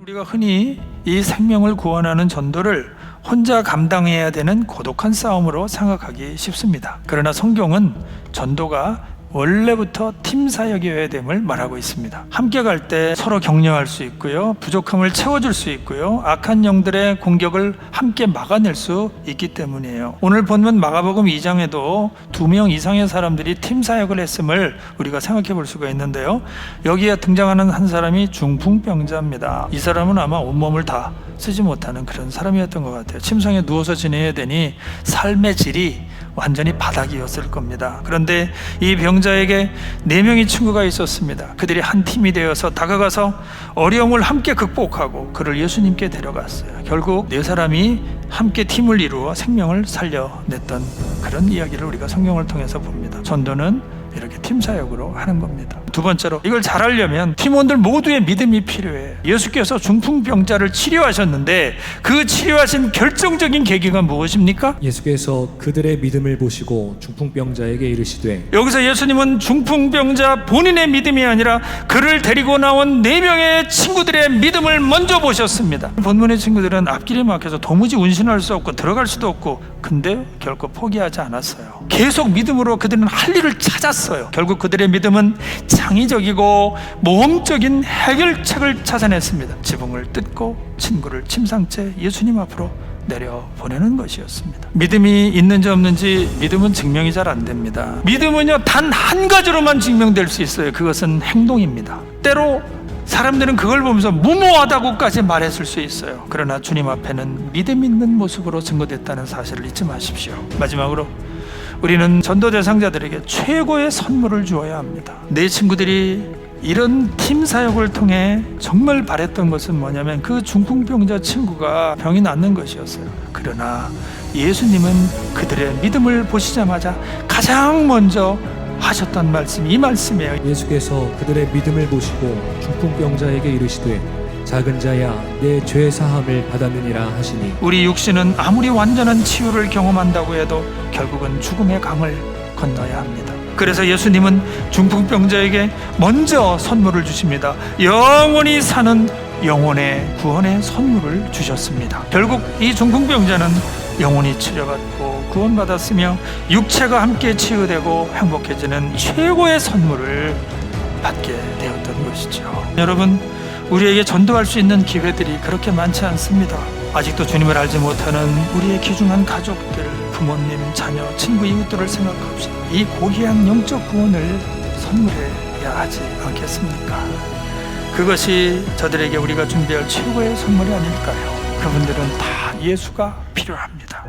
우리가 흔히 이 생명을 구원하는 전도를 혼자 감당해야 되는 고독한 싸움으로 생각하기 쉽습니다. 그러나 성경은 전도가 원래부터 팀 사역이어야 됨을 말하고 있습니다. 함께 갈 때 서로 격려할 수 있고요. 부족함을 채워줄 수 있고요. 악한 영들의 공격을 함께 막아낼 수 있기 때문이에요. 오늘 본문 마가복음 2장에도 두 명 이상의 사람들이 팀 사역을 했음을 우리가 생각해 볼 수가 있는데요. 여기에 등장하는 한 사람이 중풍병자입니다. 이 사람은 아마 온몸을 다 쓰지 못하는 그런 사람이었던 것 같아요. 침상에 누워서 지내야 되니 삶의 질이 완전히 바닥이었을 겁니다. 그런데 이 병자에게 네 명의 친구가 있었습니다. 그들이 한 팀이 되어서 다가가서 어려움을 함께 극복하고 그를 예수님께 데려갔어요. 결국 네 사람이 함께 팀을 이루어 생명을 살려냈던 그런 이야기를 우리가 성경을 통해서 봅니다. 전도는 이렇게 팀 사역으로 하는 겁니다. 두 번째로 이걸 잘하려면 팀원들 모두의 믿음이 필요해. 예수께서 중풍병자를 치료하셨는데 그 치료하신 결정적인 계기가 무엇입니까? 예수께서 그들의 믿음을 보시고 중풍병자에게 이르시되 여기서 예수님은 중풍병자 본인의 믿음이 아니라 그를 데리고 나온 네 명의 친구들의 믿음을 먼저 보셨습니다. 본문의 친구들은 앞길이 막혀서 도무지 운신할 수 없고 들어갈 수도 없고 근데 결코 포기하지 않았어요. 계속 믿음으로 그들은 할 일을 찾았어요. 결국 그들의 믿음은 창의적이고 모험적인 해결책을 찾아냈습니다. 지붕을 뜯고 친구를 침상째 예수님 앞으로 내려 보내는 것이었습니다. 믿음이 있는지 없는지 믿음은 증명이 잘 안 됩니다. 믿음은요 단 한 가지로만 증명될 수 있어요. 그것은 행동입니다. 때로 사람들은 그걸 보면서 무모하다고까지 말했을 수 있어요. 그러나 주님 앞에는 믿음 있는 모습으로 증거됐다는 사실을 잊지 마십시오. 마지막으로 우리는 전도 대상자들에게 최고의 선물을 주어야 합니다. 내 친구들이 이런 팀 사역을 통해 정말 바랬던 것은 뭐냐면 그 중풍병자 친구가 병이 낫는 것이었어요. 그러나 예수님은 그들의 믿음을 보시자마자 가장 먼저 하셨던 말씀이 이 말씀이에요. 예수께서 그들의 믿음을 보시고 중풍병자에게 이르시되 작은 자야 내 죄 사함을 받았느니라 하시니 우리 육신은 아무리 완전한 치유를 경험한다고 해도 결국은 죽음의 강을 건너야 합니다. 그래서 예수님은 중풍병자에게 먼저 선물을 주십니다. 영원히 사는 영혼의 구원의 선물을 주셨습니다. 결국 이 중풍병자는 영혼이 치료받고 구원받았으며 육체가 함께 치유되고 행복해지는 최고의 선물을 받게 되었던 것이죠. 여러분, 우리에게 전도할 수 있는 기회들이 그렇게 많지 않습니다. 아직도 주님을 알지 못하는 우리의 귀중한 가족들, 부모님, 자녀, 친구, 이웃들을 생각합시다. 이 고귀한 영적 구원을 선물해야 하지 않겠습니까? 그것이 저들에게 우리가 준비할 최고의 선물이 아닐까요? 그분들은 다 예수가 필요합니다.